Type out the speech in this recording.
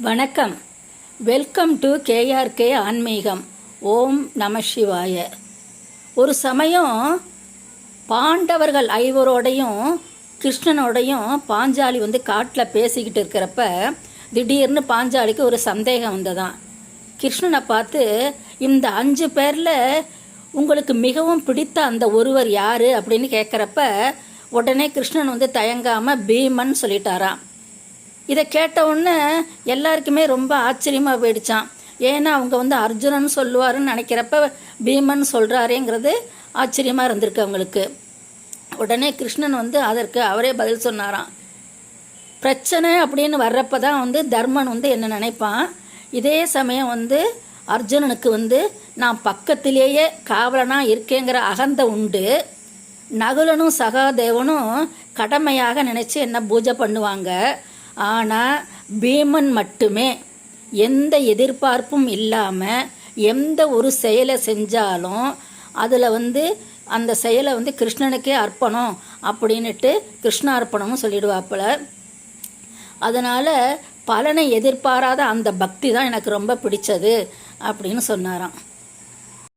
வணக்கம். Welcome to KRK ஆன்மீகம் ஓம் நம சிவாய. ஒரு சமயம் பாண்டவர்கள் ஐவரோடையும் கிருஷ்ணனோடையும் பாஞ்சாலி வந்து காட்டில் பேசிக்கிட்டு இருக்கிறப்ப திடீர்னு பாஞ்சாலிக்கு ஒரு சந்தேகம் வந்ததான் கிருஷ்ணனை பார்த்து இந்த அஞ்சு பேரில் உங்களுக்கு மிகவும் பிடித்த அந்த ஒருவர் யார்? அப்படின்னு கேட்குறப்ப உடனே கிருஷ்ணன் வந்து தயங்காமல் பீமன் சொல்லிட்டாராம். இதை கேட்ட உடனே எல்லாருக்குமே ரொம்ப ஆச்சரியமாக போயிடுச்சான் ஏன்னா அவங்க வந்து அர்ஜுனன் சொல்லுவாருன்னு நினைக்கிறப்ப பீமன் சொல்கிறாரேங்கிறது ஆச்சரியமாக இருந்திருக்கு அவங்களுக்கு. உடனே கிருஷ்ணன் வந்து அதற்கு அவரே பதில் சொன்னாராம். பிரச்சனை அப்படின்னு வர்றப்ப தான் வந்து தர்மன் வந்து என்ன நினைப்பான்? இதே சமயம் வந்து அர்ஜுனனுக்கு வந்து நான் பக்கத்திலேயே காவலனாக இருக்கேங்கிற அகந்த உண்டு. நகுலனும் சகாதேவனும் கடமையாக நினச்சி என்ன பூஜை பண்ணுவாங்க? ஆனால் பீமன் மட்டுமே. எந்த எதிர்பார்ப்பும் இல்லாமல் எந்த ஒரு செயலை செஞ்சாலும் அதில் வந்து அந்த செயலை வந்து கிருஷ்ணனுக்கே அர்ப்பணம் அப்படின்ட்டு கிருஷ்ண அர்ப்பணம்னு சொல்லிடுவாப்புல. அதனால் பலனை எதிர்பாராத அந்த பக்தி தான் எனக்கு ரொம்ப பிடிச்சது அப்படின்னு சொன்னாராம்.